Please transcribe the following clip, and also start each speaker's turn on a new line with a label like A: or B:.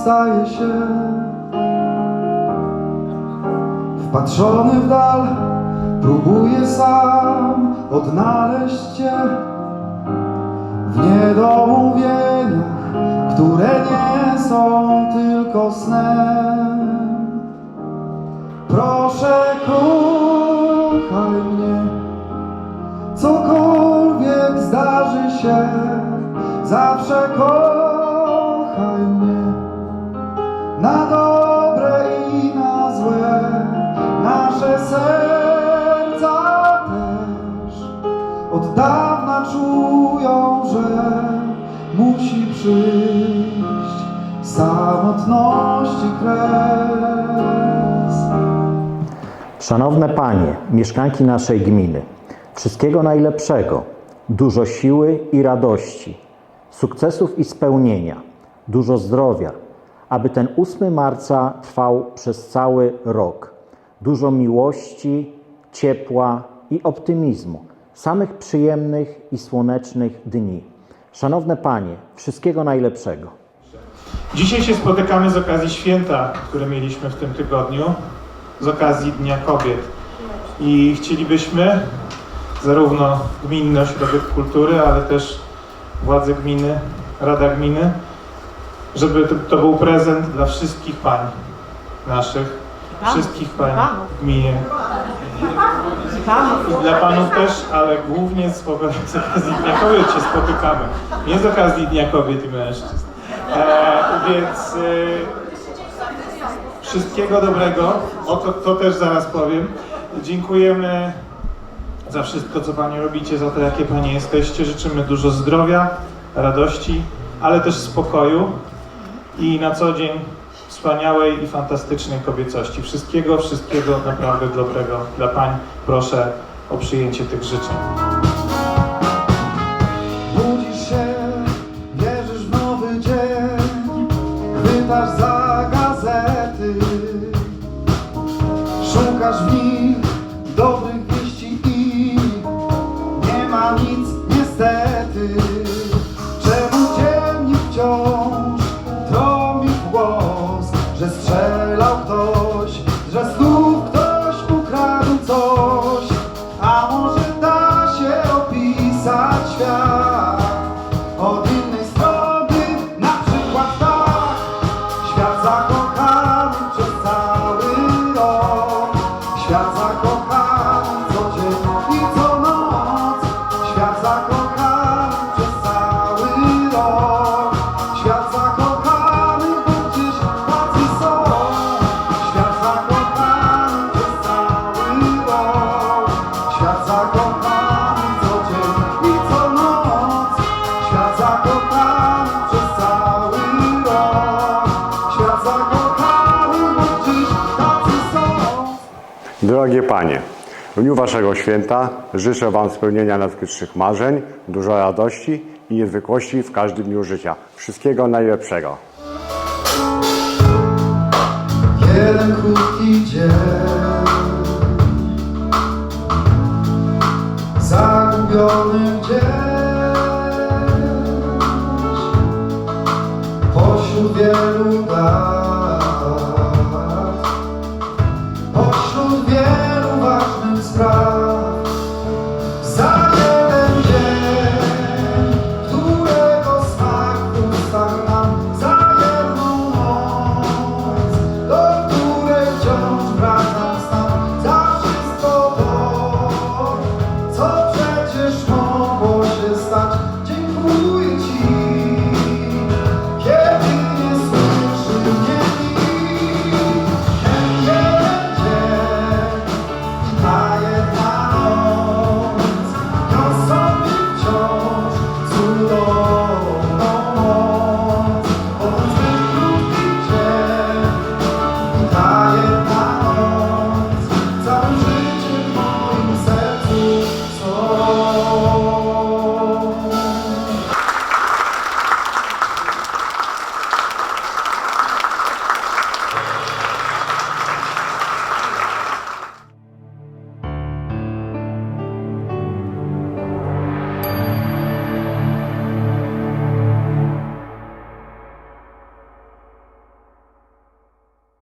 A: staje się Wpatrzony w dal, próbuję sam odnaleźć Cię W niedomówieniach, które nie są tylko snem. Proszę kochaj mnie. Cokolwiek zdarzy się Zawsze kochaj Musi przyjść Samotności kres
B: Szanowne Panie, mieszkanki naszej gminy, wszystkiego najlepszego, dużo siły i radości, sukcesów i spełnienia, dużo zdrowia, aby ten 8 marca trwał przez cały rok. Dużo miłości, ciepła i optymizmu, samych przyjemnych i słonecznych dni. Szanowne Panie, wszystkiego najlepszego.
C: Dzisiaj się spotykamy z okazji święta, które mieliśmy w tym tygodniu, z okazji Dnia Kobiet. I chcielibyśmy, zarówno Gminny Ośrodek Kultury, ale też władze gminy, Rada Gminy, żeby to, to był prezent dla wszystkich pań naszych, wszystkich pań w gminie. Dla panów też, ale głównie z, z okazji Dnia Kobiet się spotykamy. Nie z okazji Dnia Kobiet i Mężczyzn. E, więc e, wszystkiego dobrego. O to, to też zaraz powiem. Dziękujemy za wszystko, co Panie robicie, za to, jakie Panie jesteście. Życzymy dużo zdrowia, radości, ale też spokoju i na co dzień wspaniałej i fantastycznej kobiecości. Wszystkiego, wszystkiego naprawdę dobrego dla Pań. Proszę o przyjęcie tych życzeń.
A: Budzisz się, wierzysz w nowy dzień, za gazety, szukasz w
D: Drogie Panie, w dniu Waszego święta życzę Wam spełnienia najskrytszych marzeń, dużo radości i niezwykłości w każdym dniu życia. Wszystkiego najlepszego.
A: Jeden krótki dzień Christ.